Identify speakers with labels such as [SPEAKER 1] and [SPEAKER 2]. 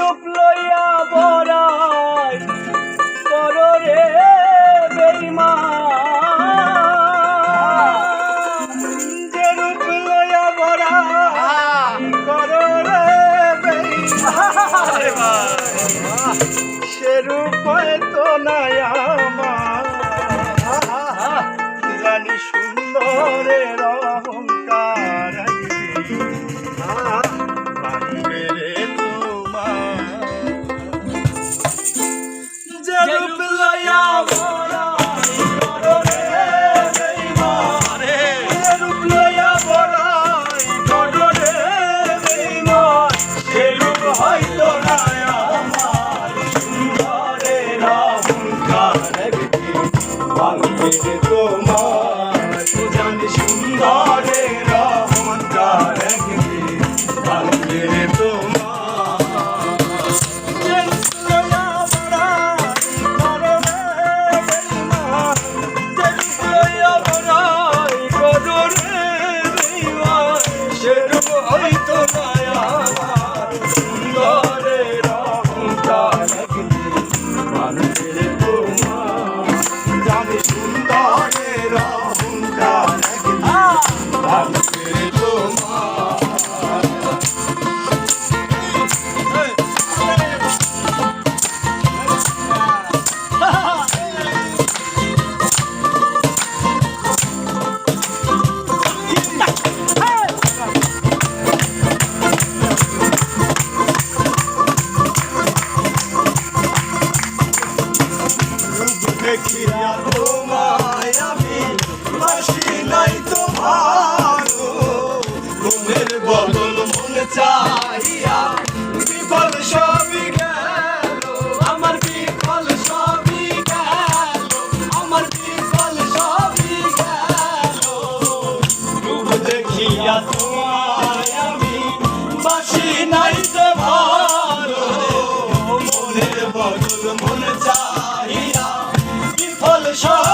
[SPEAKER 1] রূপ লইয়া বড়াই করো রে বেঈমান যে রূপ লইয়া বড়াই করো রে বেঈমান সে রূপ হয়তো জানি সুন্দরের অহংকার বানবে তোমার দেখিয়া তোমায় আমি show.